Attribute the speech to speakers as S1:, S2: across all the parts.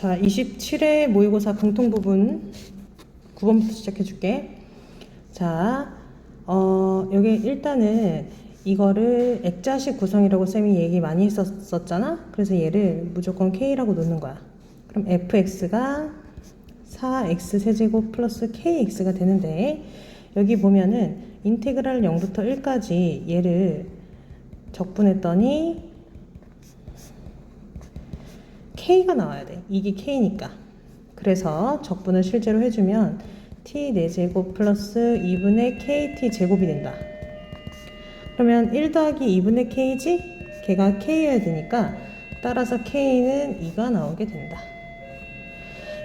S1: 자, 27회 모의고사 공통 부분 9번부터 시작해 줄게. 자, 어, 여기 일단은 이거를 액자식 구성이라고 쌤이 얘기 많이 했었잖아? 그래서 얘를 무조건 K라고 놓는 거야. 그럼 fx가 4x 세제곱 플러스 kx가 되는데 여기 보면은 인테그랄 0부터 1까지 얘를 적분했더니 k가 나와야 돼. 이게 k니까. 그래서 적분을 실제로 해주면 t 4제곱 플러스 2분의 kt 제곱이 된다. 그러면 1 더하기 2분의 k지? 걔가 k여야 되니까 따라서 k는 2가 나오게 된다.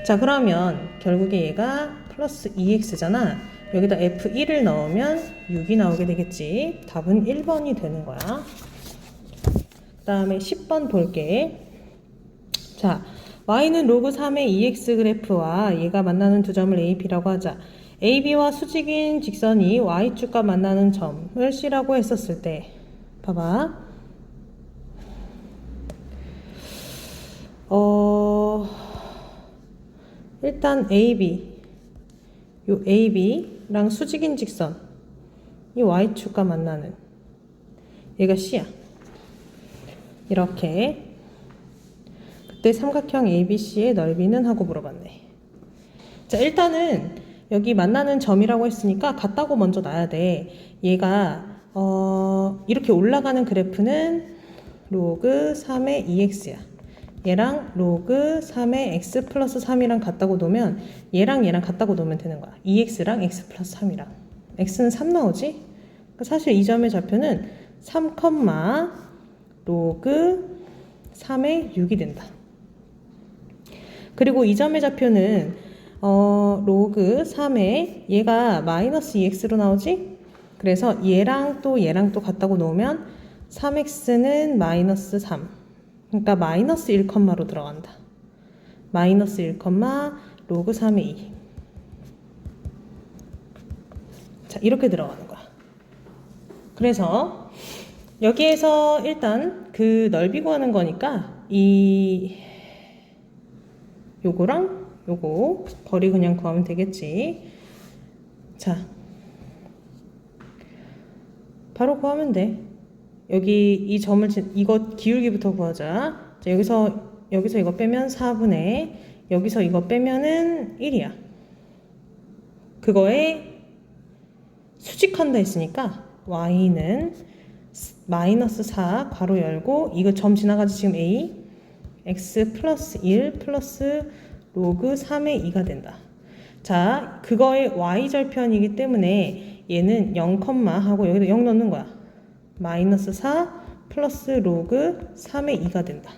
S1: 자 그러면 결국에 얘가 플러스 2x잖아. 여기다 f1을 넣으면 6이 나오게 되겠지. 답은 1번이 되는 거야. 그 다음에 10번 볼게. 자, y는 로그 3의 2x 그래프와 얘가 만나는 두 점을 AP라고 하자. AB와 수직인 직선이 y축과 만나는 점을 C라고 했었을 때 봐봐. 어, 일단 AB 요 AB랑 수직인 직선 이 y축과 만나는 얘가 C야. 이렇게 그때 삼각형 ABC의 넓이는 하고 물어봤네. 자, 일단은 여기 만나는 점이라고 했으니까 같다고 먼저 놔야 돼. 얘가 어, 이렇게 올라가는 그래프는 로그 3의 2x야. 얘랑 로그 3의 x 플러스 3이랑 같다고 놓으면 얘랑 얘랑 같다고 놓으면 되는 거야. 2x랑 x 플러스 3이랑. x는 3 나오지? 그러니까 사실 이 점의 좌표는 3, 로그 3의 6이 된다. 그리고 이 점의 좌표는 어, 로그 3에 얘가 마이너스 2x로 나오지? 그래서 얘랑 또 얘랑 또 같다고 놓으면 3x는 마이너스 3. 그러니까 마이너스 1컴마로 들어간다. 마이너스 1, 로그 3의 2. 자, 이렇게 들어가는 거야. 그래서 여기에서 일단 그 넓이 구하는 거니까 이 요거랑 요거 거리 그냥 구하면 되겠지. 자, 바로 구하면 돼. 여기 이 점을 지- 이거 기울기부터 구하자. 자, 여기서 여기서 이거 빼면 4분의 여기서 이거 빼면은 1이야. 그거에 수직한다 했으니까 y는 마이너스 4 괄호 열고 이거 점 지나가지 지금 a x 플러스 1 플러스 로그 3의 2가 된다. 자, 그거의 y절편이기 때문에 얘는 0, 하고 여기다 0 넣는 거야. 마이너스 4 플러스 로그 3의 2가 된다.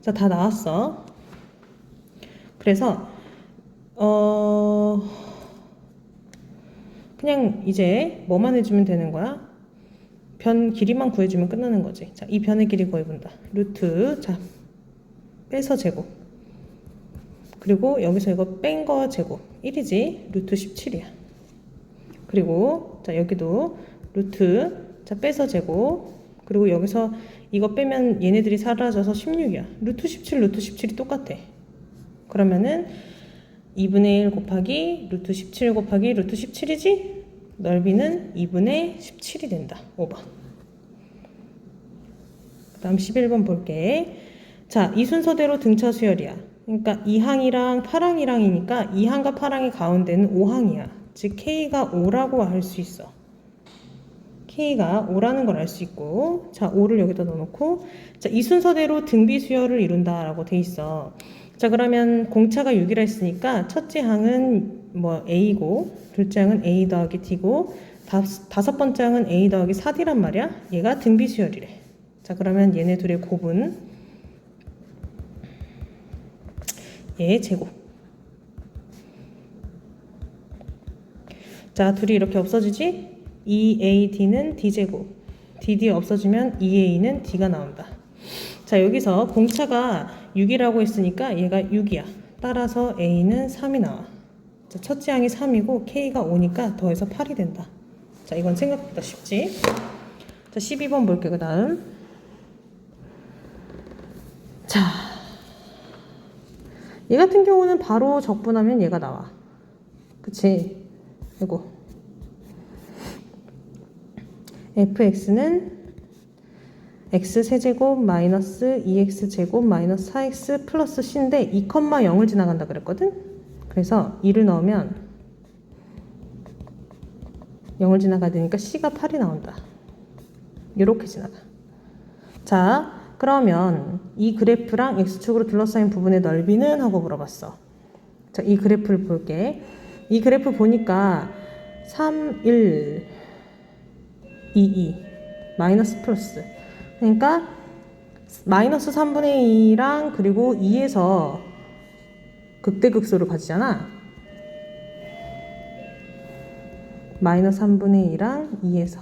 S1: 자, 다 나왔어. 그래서 어 그냥 이제 뭐만 해주면 되는 거야? 변 길이만 구해주면 끝나는 거지. 자, 이 변의 길이 구해본다. 루트 자 빼서 제곱. 그리고 여기서 이거 뺀 거 제곱 1이지. 루트 17이야. 그리고 자 여기도 루트 자 빼서 제곱. 그리고 여기서 이거 빼면 얘네들이 사라져서 16이야. 루트 17, 루트 17이 똑같아. 그러면은 2분의 1 곱하기 루트 17 곱하기 루트 17이지? 넓이는 2분의 17이 된다. 5번. 그 다음 11번 볼게. 자, 이 순서대로 등차 수열이야. 그러니까 2항이랑 8항이랑이니까 2항과 8항의 가운데는 5항이야. 즉 K가 5라고 할 수 있어. K가 5라는 걸 알 수 있고 자 5를 여기다 넣어놓고 자 이 순서대로 등비 수열을 이룬다라고 돼 있어 자 그러면 공차가 6이라 했으니까 첫째 항은 뭐 A고 둘째 항은 A 더하기 D고 다, 다섯 번째 항은 A 더하기 4D란 말이야 얘가 등비 수열이래 자 그러면 얘네 둘의 곱은 얘 제곱 자 둘이 이렇게 없어지지 2AD는 D제곱. DD 없어지면 2A는 D가 나온다. 자, 여기서 공차가 6이라고 했으니까 얘가 6이야. 따라서 A는 3이 나와. 자, 첫째 항이 3이고 K가 5니까 더해서 8이 된다. 자, 이건 생각보다 쉽지? 자, 12번 볼게, 그 다음. 자, 얘 같은 경우는 바로 적분하면 얘가 나와. 그치? 이거. fx는 x 세제곱 마이너스 2x 제곱 마이너스 4x 플러스 c인데 2,0을 지나간다 그랬거든? 그래서 2를 넣으면 0을 지나가야 되니까 c가 8이 나온다. 이렇게 지나가. 자, 그러면 이 그래프랑 x축으로 둘러싸인 부분의 넓이는 하고 물어봤어. 자, 이 그래프를 볼게. 이 그래프 보니까 3, 1, 2, 2 마이너스 플러스. 그러니까 마이너스 3분의 2랑 그리고 2에서 극대극소를 가지잖아. 마이너스 3분의 2랑 2에서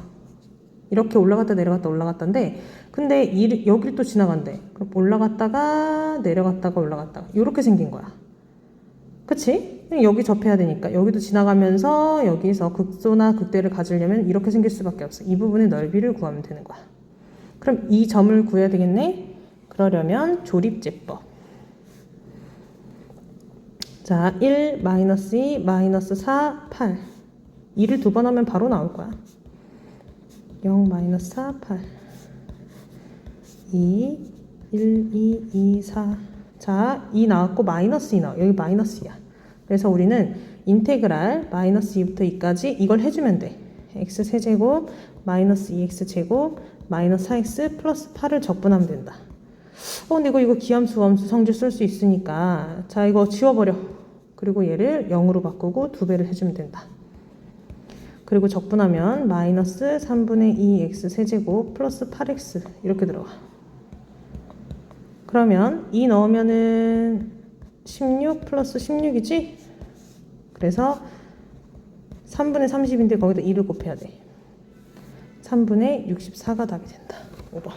S1: 이렇게 올라갔다 내려갔다 올라갔다인데 근데 이, 여기를 또 지나간대. 그럼 올라갔다가 내려갔다가 올라갔다가 이렇게 생긴 거야. 그치? 여기 접해야 되니까 여기도 지나가면서 여기서 극소나 극대를 가지려면 이렇게 생길 수밖에 없어. 이 부분의 넓이를 구하면 되는 거야. 그럼 이 점을 구해야 되겠네? 그러려면 조립제법. 자, 1, 마이너스 2, 마이너스 4, 8. 2를 두 번 하면 바로 나올 거야. 0, 마이너스 4, 8. 2, 1, 2, 2, 4. 자, 2 나왔고 마이너스 2 나와. 여기 마이너스 2야. 그래서 우리는 인테그랄 마이너스 2부터 2까지 이걸 해주면 돼. x 세제곱 마이너스 2x 제곱 마이너스 4x 플러스 8을 적분하면 된다. 어, 근데 이거 이거 기함수 함수 성질 쓸 수 있으니까 자 이거 지워버려. 그리고 얘를 0으로 바꾸고 두 배를 해주면 된다. 그리고 적분하면 마이너스 3분의 2x 세제곱 플러스 8x 이렇게 들어가. 그러면 2 넣으면은 16 플러스 16이지? 그래서 3분의 30인데 거기다 2를 곱해야 돼. 3분의 64가 답이 된다. 5번.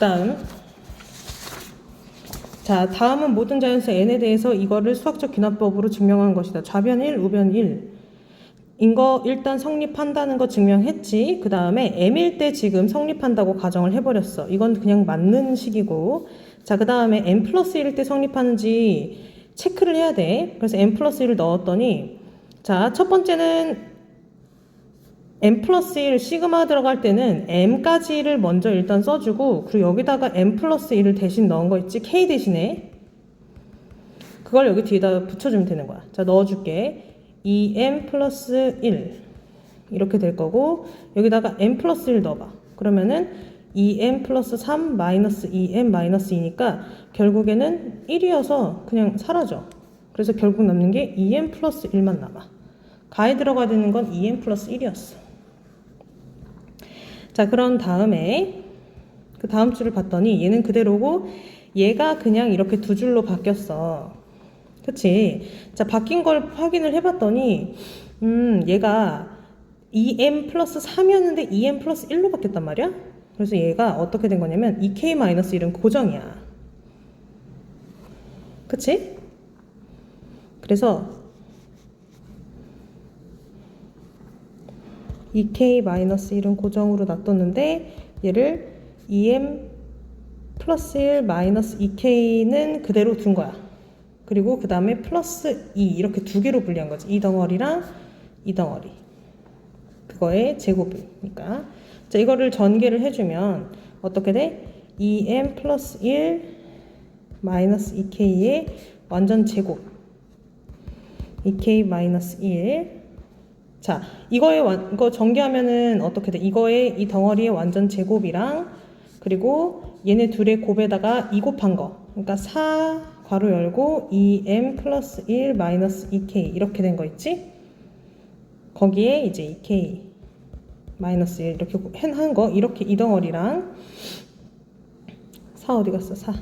S1: 다음. 자, 다음은 모든 자연수 n에 대해서 이거를 수학적 귀납법으로 증명한 것이다. 좌변 1, 우변 1. 인거 일단 성립한다는 거 증명했지. 그 다음에 m일 때 지금 성립한다고 가정을 해버렸어. 이건 그냥 맞는 식이고. 자, 그 다음에 m 플러스 1일 때 성립하는지 체크를 해야 돼. 그래서 m 플러스 1을 넣었더니 자, 첫 번째는 m 플러스 1 시그마 들어갈 때는 m까지를 먼저 일단 써주고 그리고 여기다가 m 플러스 1을 대신 넣은 거 있지? k 대신에 그걸 여기 뒤에다 붙여주면 되는 거야. 자, 넣어줄게. 2m 플러스 1 이렇게 될 거고 여기다가 m 플러스 1 넣어봐. 그러면은 2m 플러스 3 마이너스 2m 마이너스 2니까 결국에는 1이어서 그냥 사라져. 그래서 결국 남는 게 2m 플러스 1만 남아. 가에 들어가야 되는 건 2m 플러스 1이었어. 자, 그런 다음에 그 다음 줄을 봤더니 얘는 그대로고 얘가 그냥 이렇게 두 줄로 바뀌었어. 그치? 자, 바뀐 걸 확인을 해봤더니 음, 얘가 2m 플러스 3이었는데 2m 플러스 1로 바뀌었단 말이야? 그래서 얘가 어떻게 된 거냐면 2k-1은 고정이야. 그치? 그래서 2k-1은 고정으로 놔뒀는데 얘를 2m 플러스 1 마이너스 2k는 그대로 둔 거야. 그리고 그 다음에 플러스 2 이렇게 두 개로 분리한 거지. 이 덩어리랑 이 덩어리. 그거의 제곱이니까. 자, 이거를 전개를 해주면 어떻게 돼? 2m 플러스 1 마이너스 2k의 완전 제곱. 2k 마이너스 1. 자, 이거의 완, 이거 전개하면은 어떻게 돼? 이거의 이 덩어리의 완전 제곱이랑 그리고 얘네 둘의 곱에다가 2 곱한 거. 그러니까 4 괄호 열고 2m 플러스 1 마이너스 2k 이렇게 된 거 있지? 거기에 이제 2k 마이너스 1 이렇게 한 거 이렇게 이 덩어리랑 4 어디 갔어? 4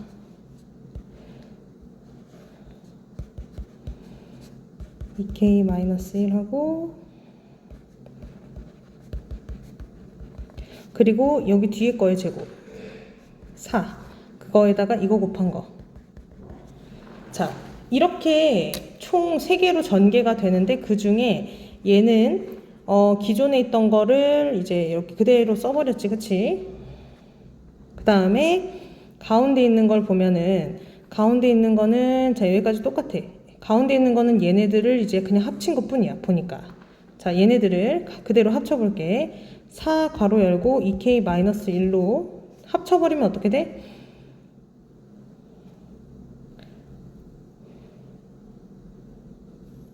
S1: 2k 마이너스 1 하고 그리고 여기 뒤에 거의 제곱 4 그거에다가 이거 곱한 거 자, 이렇게 총 3개로 전개가 되는데 그 중에 얘는 어, 기존에 있던 거를 이제 이렇게 그대로 써버렸지, 그치? 그 다음에 가운데 있는 걸 보면은 가운데 있는 거는 자 여기까지 똑같아. 가운데 있는 거는 얘네들을 이제 그냥 합친 것 뿐이야 보니까. 자 얘네들을 가- 그대로 합쳐볼게. 4 괄호 열고 2k 마이너스 1로 합쳐버리면 어떻게 돼?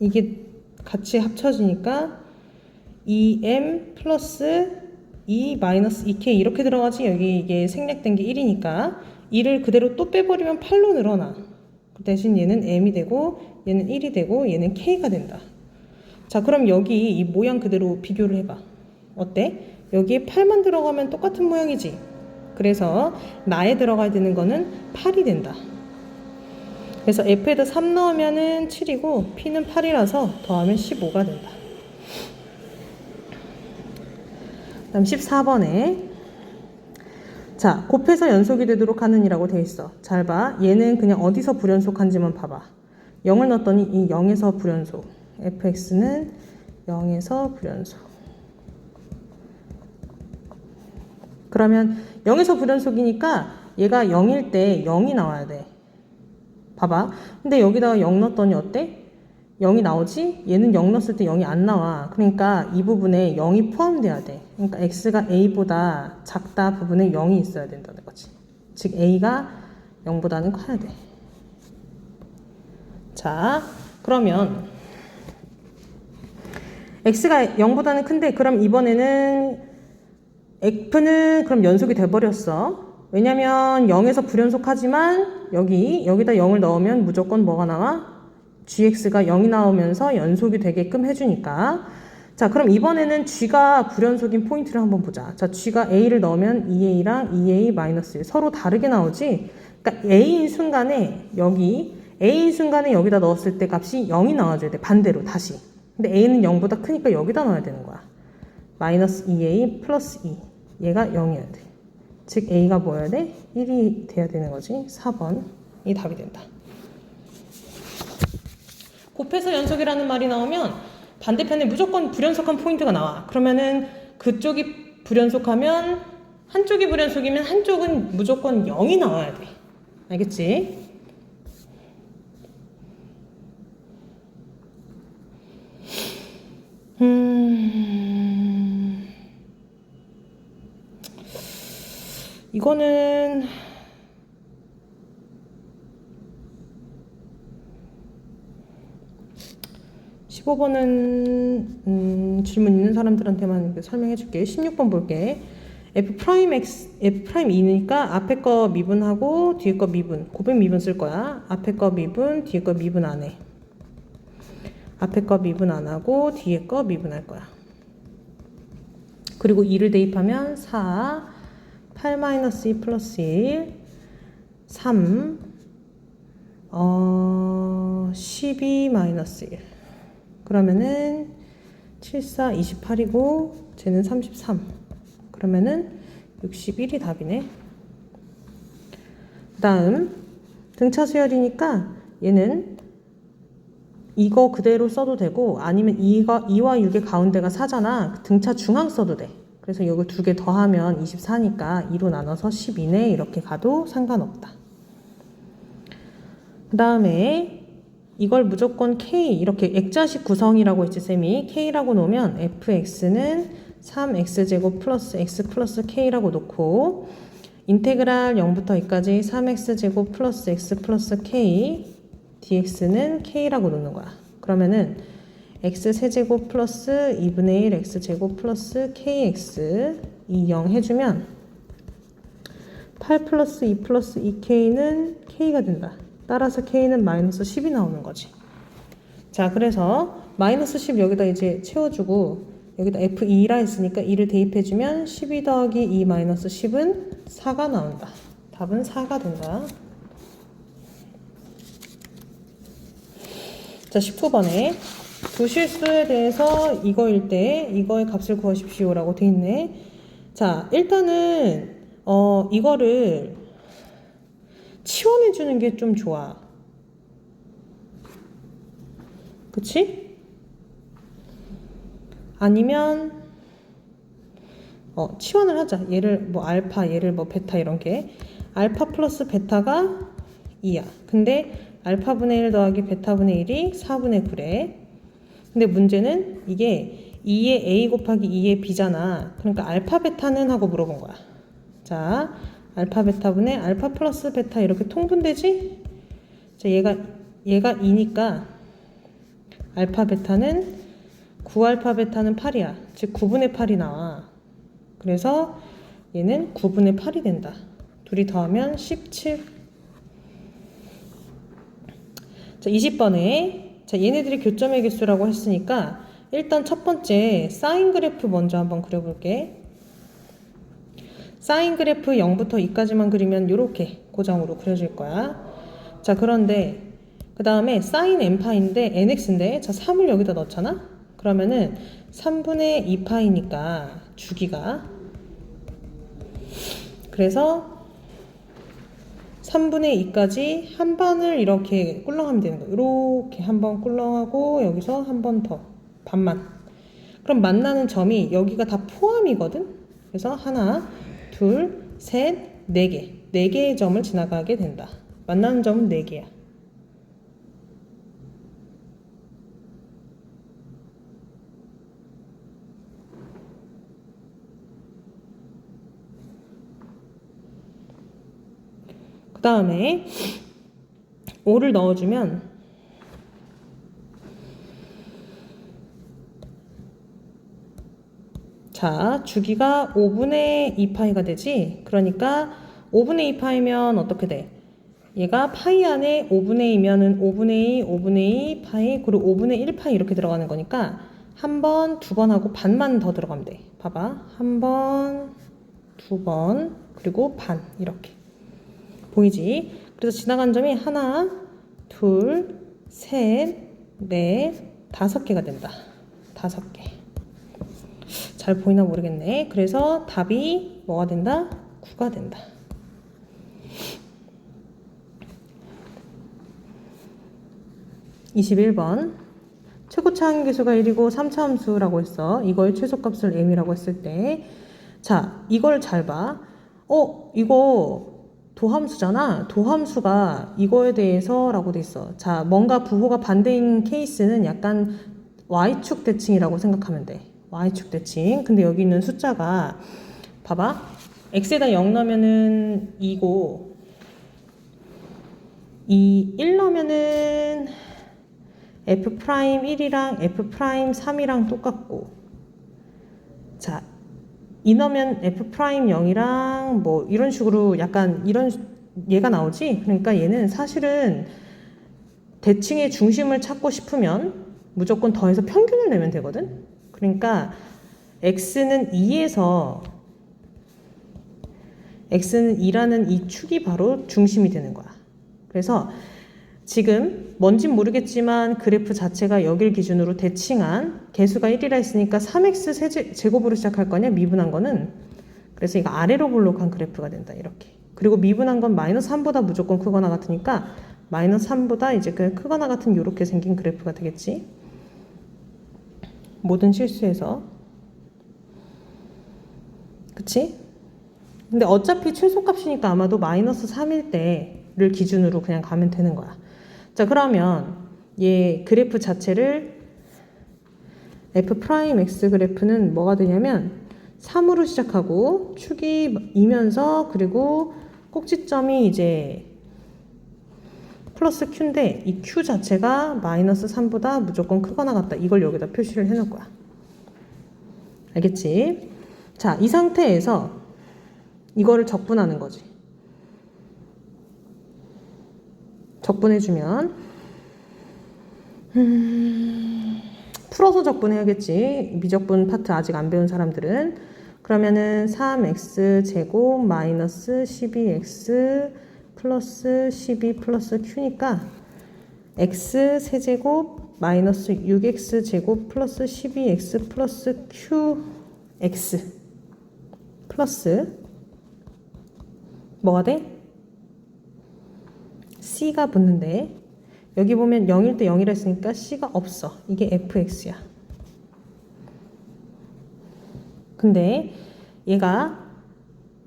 S1: 이게 같이 합쳐지니까 2m 플러스 2 마이너스 2k 이렇게 들어가지? 여기 이게 생략된 게 1이니까 2를 그대로 또 빼버리면 8로 늘어나. 그 대신 얘는 m이 되고 얘는 1이 되고 얘는 k가 된다. 자 그럼 여기 이 모양 그대로 비교를 해봐 어때? 여기에 8만 들어가면 똑같은 모양이지. 그래서 나에 들어가야 되는 거는 8이 된다. 그래서 f에다 3 넣으면은 7이고 p는 8이라서 더하면 15가 된다. 다음 14번에. 자 곱해서 연속이 되도록 하는이라고 돼 있어. 잘 봐. 얘는 그냥 어디서 불연속한지만 봐봐. 0을 넣었더니 이 0에서 불연속. Fx는 0에서 불연속 그러면 0에서 불연속이니까 얘가 0일 때 0이 나와야 돼 봐봐 근데 여기다가 0 넣었더니 어때? 0이 나오지? 얘는 0 넣었을 때 0이 안 나와. 그러니까 이 부분에 0이 포함돼야 돼. 그러니까 x가 a보다 작다 부분에 0이 있어야 된다는 거지. 즉 a가 0보다는 커야 돼. 자, 그러면 x가 0보다는 큰데 그럼 이번에는 f는 그럼 연속이 돼버렸어. 왜냐면 0에서 불연속하지만 여기 여기다 0을 넣으면 무조건 뭐가 나와? gx가 0이 나오면서 연속이 되게끔 해주니까. 자 그럼 이번에는 g가 불연속인 포인트를 한번 보자. 자 g가 a를 넣으면 2a랑 2a-1 서로 다르게 나오지? 그러니까 a인 순간에 여기 a인 순간에 여기다 넣었을 때 값이 0이 나와줘야 돼 반대로 다시. 근데 a는 0보다 크니까 여기다 넣어야 되는 거야. 마이너스 2a 플러스 2 얘가 0이어야 돼 즉 a가 뭐여야 돼? 1이 돼야 되는 거지 4번이 답이 된다 곱해서 연속이라는 말이 나오면 반대편에 무조건 불연속한 포인트가 나와. 그러면은 그쪽이 불연속하면 한쪽이 불연속이면 한쪽은 무조건 0이 나와야 돼. 알겠지? 음... 이거는 15번은 음, 질문 있는 사람들한테만 설명해 줄게. 16번 볼게. f 프라임 x f 프라임 2니까 앞에 거 미분하고 뒤에 거 미분. 고백 미분 쓸 거야. 앞에 거 미분, 뒤에 거 미분 안 해. 앞에 거 미분 안 하고 뒤에 거 미분할 거야. 그리고 2를 대입하면 4, 8 마이너스 2 플러스 1, 3, 어, 12 마이너스 1. 그러면은 7, 4, 28이고 쟤는 33. 그러면은 61이 답이네. 그다음 등차 수열이니까 얘는 이거 그대로 써도 되고 아니면 2가 2와 6의 가운데가 4잖아. 등차 중앙 써도 돼. 그래서 이걸 두 개 더하면 24니까 2로 나눠서 12네. 이렇게 가도 상관없다. 그 다음에 이걸 무조건 k 이렇게 액자식 구성이라고 했지 쌤이? K라고 놓으면 fx는 3x제곱 플러스 x 플러스 k라고 놓고 인테그랄 0부터 2까지 3x제곱 플러스 x 플러스 k dx는 k라고 놓는 거야. 그러면은 x 세제곱 플러스 2분의 1 x제곱 플러스 kx 이 0 해주면 8 플러스 2 플러스 2k는 k가 된다 따라서 k는 마이너스 10이 나오는 거지. 자, 그래서 마이너스 10 여기다 이제 채워주고 여기다 f2라 했으니까 2를 대입해주면 12 더하기 2 마이너스 10은 4가 나온다. 답은 4가 된다. 자, 19번에 부실수에 대해서 이거일 때 이거의 값을 구하십시오 라고 돼 있네. 자, 일단은 어 이거를 치원해 주는 게 좀 좋아. 그치? 아니면 어, 치환을 하자. 얘를 뭐 알파, 얘를 뭐 베타 이런 게 알파 플러스 베타가 2야. 근데 알파 분의 1 더하기 베타 분의 1이 4분의 9래. 근데 문제는 이게 2의 a 곱하기 2의 b잖아. 그러니까 알파 베타는 하고 물어본 거야. 자, 알파 베타분의 알파 플러스 베타 이렇게 통분되지? 자, 얘가 얘가 2니까 알파 베타는 9알파 베타는 8이야. 즉 9분의 8이 나와. 그래서 얘는 9분의 8이 된다. 둘이 더하면 17. 자, 20번에 자, 얘네들이 교점의 개수라고 했으니까 일단 첫 번째 사인 그래프 먼저 한번 그려볼게. 사인 그래프 0부터 2까지만 그리면 이렇게 고정으로 그려질 거야. 자, 그런데 그 다음에 사인 n파인데 nx인데 자 3을 여기다 넣잖아? 그러면은 3분의 2파이니까 주기가 그래서 3분의 2까지 한 번을 이렇게 꿀렁하면 되는 거예요. 이렇게 한 번 꿀렁하고 여기서 한 번 더 반만. 그럼 만나는 점이 여기가 다 포함이거든. 그래서 하나, 둘, 셋, 네 개. 네 개의 점을 지나가게 된다. 만나는 점은 네 개야. 그 다음에 5를 넣어주면 자 주기가 5분의 2파이가 되지 그러니까 5분의 2파이면 어떻게 돼? 얘가 파이 안에 5분의 2면은 5분의 2, 5분의 2 파이 그리고 5분의 1 파이 이렇게 들어가는 거니까 한 번, 두 번 하고 반만 더 들어가면 돼. 봐봐. 한 번, 두 번, 그리고 반 이렇게. 보이지? 그래서 지나간 점이 하나, 둘, 셋, 넷, 다섯 개가 된다. 다섯 개. 잘 보이나 모르겠네. 그래서 답이 뭐가 된다? 9가 된다. (21번) 최고차 함계수가 1이고 3차 함수라고 했어. 이걸 최소값을 m이라고 했을 때, 자, 이걸 잘 봐. 어, 이거 도함수잖아. 도함수가 이거에 대해서라고 돼 있어. 자, 뭔가 부호가 반대인 케이스는 약간 y축 대칭이라고 생각하면 돼. y축 대칭. 근데 여기 있는 숫자가 봐봐. x에다 0 넣으면은 2고 2, 1 넣으면은 f 프라임 1이랑 f 프라임 3이랑 똑같고 자, 2 넣으면 f 프라임 0이랑 뭐 이런 식으로 약간 이런 얘가 나오지? 그러니까 얘는 사실은 대칭의 중심을 찾고 싶으면 무조건 더해서 평균을 내면 되거든? 그러니까 x는 2에서 x는 2라는 이 축이 바로 중심이 되는 거야. 그래서 지금 뭔진 모르겠지만 그래프 자체가 여길 기준으로 대칭한 개수가 1이라 했으니까 3x 세제, 제곱으로 시작할 거냐? 미분한 거는? 그래서 이거 아래로 볼록한 그래프가 된다 이렇게. 그리고 미분한 건 마이너스 3보다 무조건 크거나 같으니까 마이너스 3보다 이제 그 크거나 같은 이렇게 생긴 그래프가 되겠지? 모든 실수에서. 그치? 근데 어차피 최소값이니까 아마도 마이너스 3일 때를 기준으로 그냥 가면 되는 거야 자 그러면 얘 그래프 자체를 f 프라임 x 그래프는 뭐가 되냐면 3으로 시작하고 축이 이면서 그리고 꼭지점이 이제 플러스 q인데 이 q 자체가 마이너스 3보다 무조건 크거나 같다. 이걸 여기다 표시를 해 놓을 거야. 알겠지? 자, 이 상태에서 이거를 적분하는 거지. 적분해주면 음, 풀어서 적분해야겠지. 미적분 파트 아직 안 배운 사람들은 그러면은 3x 제곱 마이너스 12x 플러스 12 플러스 q니까 x 세제곱 마이너스 6x 제곱 플러스 12x 플러스 qx 플러스 뭐가 돼? C가 붙는데 여기 보면 0일 때 0이라 했으니까 C가 없어. 이게 fx야. 근데 얘가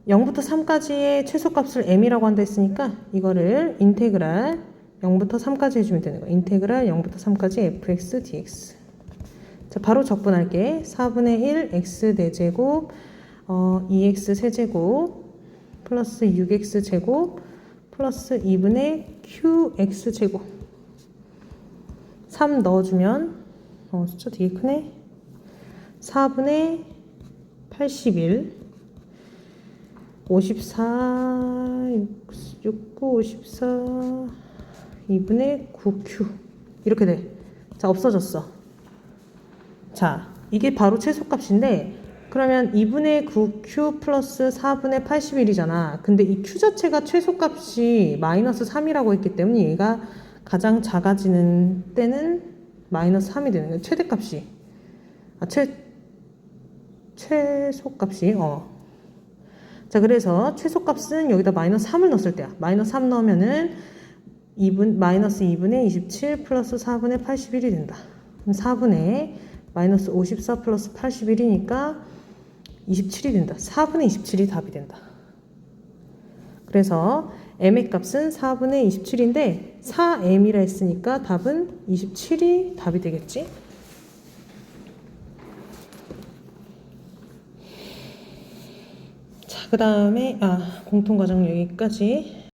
S1: 0부터 3까지의 최소값을 m이라고 한다 했으니까 이거를 인테그랄 0부터 3까지 해주면 되는 거야. 인테그랄 0부터 3까지 fx dx. 자, 바로 적분할게. 4분의 1 x 4제곱 어, 2x 세제곱 플러스 6x 제곱 플러스 2분의 qx 제곱. 3 넣어주면 어, 숫자 되게 크네. 4분의 81 54 6, 9 54 2분의 9q 이렇게 돼자 없어졌어. 자 이게 바로 최소값인데 그러면 2분의 9q 플러스 4분의 81이잖아. 근데 이 q 자체가 최소값이 마이너스 3이라고 했기 때문에 얘가 가장 작아지는 때는 마이너스 3이 되는 거야. 최대값이. 아, 최, 최소값이, 어. 자, 그래서 최소값은 여기다 마이너스 3을 넣었을 때야. 마이너스 3 넣으면은 2분, 마이너스 2분의 27 플러스 4분의 81이 된다. 그럼 4분의 마이너스 54 플러스 81이니까 27이 된다. 4분의 27이 답이 된다. 그래서 m의 값은 4분의 27인데 4m이라 했으니까 답은 27이 답이 되겠지? 자, 그 다음에 아 공통과정 여기까지